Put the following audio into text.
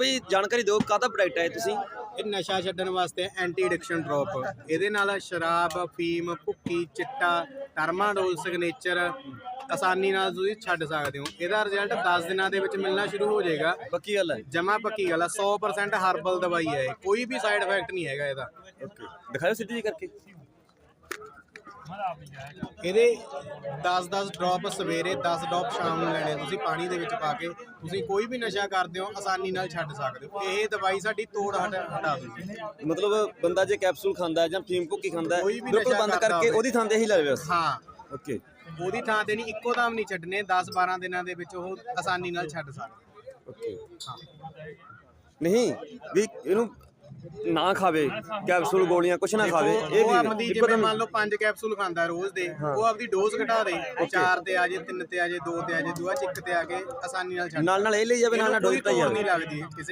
ਬਈ ਜਾਣਕਾਰੀ ਦਿਓ ਕਾਹਦਾ ਪ੍ਰੋਡਕਟ ਹੈ ਇਹ ਤੁਸੀਂ? ਇਹ ਨਸ਼ਾ ਛੱਡਣ ਵਾਸਤੇ ਐਂਟੀ ਐਡਿਕਸ਼ਨ ਡ੍ਰੌਪ ਇਹਦੇ ਨਾਲ ਸ਼ਰਾਬ ਫੀਮ ਭੁੱਕੀ ਚਿੱਟਾ ਟਰਮਾਡੋਲ ਸਿਗਨੇਚਰ ਆਸਾਨੀ ਨਾਲ ਤੁਸੀਂ ਛੱਡ ਸਕਦੇ ਹੋ। ਇਹਦਾ ਰਿਜ਼ਲਟ 10 ਦਿਨਾਂ ਦੇ ਵਿੱਚ ਮਿਲਣਾ ਸ਼ੁਰੂ ਹੋ ਜਾਏਗਾ। ਪੱਕੀ ਗੱਲ ਹੈ? ਜਮਾ ਪੱਕੀ ਗੱਲ ਆ 100% ਹਰਬਲ ਦਵਾਈ ਹੈ ਇਹ। ਕੋਈ ਵੀ ਸਾਈਡ ਇਫੈਕਟ ਨਹੀਂ ਹੈਗਾ ਇਹਦਾ। ਓਕੇ ਦਿਖਾਓ ਸਿੱਧੀ ਜੀ ਕਰਕੇ। ਇਹਦੇ 10-10 ਡ੍ਰੌਪ ਸਵੇਰੇ 10 ਡ੍ਰੌਪ ਸ਼ਾਮ ਨੂੰ ਲੈਣੇ ਤੁਸੀਂ ਪਾਣੀ ਦੇ ਵਿੱਚ ਪਾ ਕੇ। ਤੁਸੀਂ ਕੋਈ ਵੀ ਨਸ਼ਾ ਕਰਦੇ ਹੋ ਆਸਾਨੀ ਨਾਲ ਛੱਡ ਸਕਦੇ ਹੋ। ਇਹ ਦਵਾਈ ਸਾਡੀ ਤੋੜ ਹਟ- ਹਟਾ ਦੂਗੀ ਮਤਲਬ ਬੰਦਾ ਜੇ ਕੈਪਸੂਲ ਖਾਂਦਾ ਹੈ ਜਾਂ ਫੀਮ ਭੁੱਕੀ ਖਾਂਦਾ ਹੈ ਕੋਈ ਵੀ ਬਿਲਕੁਲ ਨਸ਼ਾ ਬੰਦ ਕਰਦਾ ਕਰਕੇ ਹੋਵੇ। ਉਹਦੀ ਥਾਂ ਤੇ ਹੀ ਲਾਵੇ ਬਸ। ਹਾਂ। ਓਕੇ ਉਹਦੀ ਥਾਂ ਤੇ ਨਹੀਂ ਇੱਕੋ ਦਮ ਨਹੀਂ ਛੱਡਨੇ 10-12 ਦਿਨਾਂ ਦੇ ਵਿੱਚ ਉਹ ਆਸਾਨੀ ਨਾਲ ਛੱਡ ਸਕਦੇ। ਓਕੇ ਹਾਂ। ਨਹੀਂ ਵੀ ਇਹਨੂੰ ਨਾ ਖਾਵੇ ਕੈਪਸੂਲ ਗੋਲੀਆਂ ਕੁਛ ਨਾ ਖਾਵੇ ਇਹ ਉਹ ਆਪਦੀ ਜਿਵੇਂ ਮੰਨ ਲਓ 5 ਕੈਪਸੂਲ ਖਾਂਦਾ ਰੋਜ਼ ਦੇ ਉਹ ਆਪਦੀ ਡੋਜ਼ ਘਟਾ ਦੇ 4 ਤੇ ਆ ਜੇ 3 ਤੇ ਆ ਜੇ 2 ਤੇ ਆ ਜੇ ਦੂਆ ਚ ਇੱਕ ਤੇ ਆ ਕੇ ਆਸਾਨੀ ਨਾਲ ਛੱਡ ਨਾਲ ਨਾਲ ਇਹ ਲਈ ਜਾਵੇ ਨਾਲ ਨਾਲ ਡੋਜ਼ ਤਾਂ ਨਹੀਂ ਲੱਗਦੀ।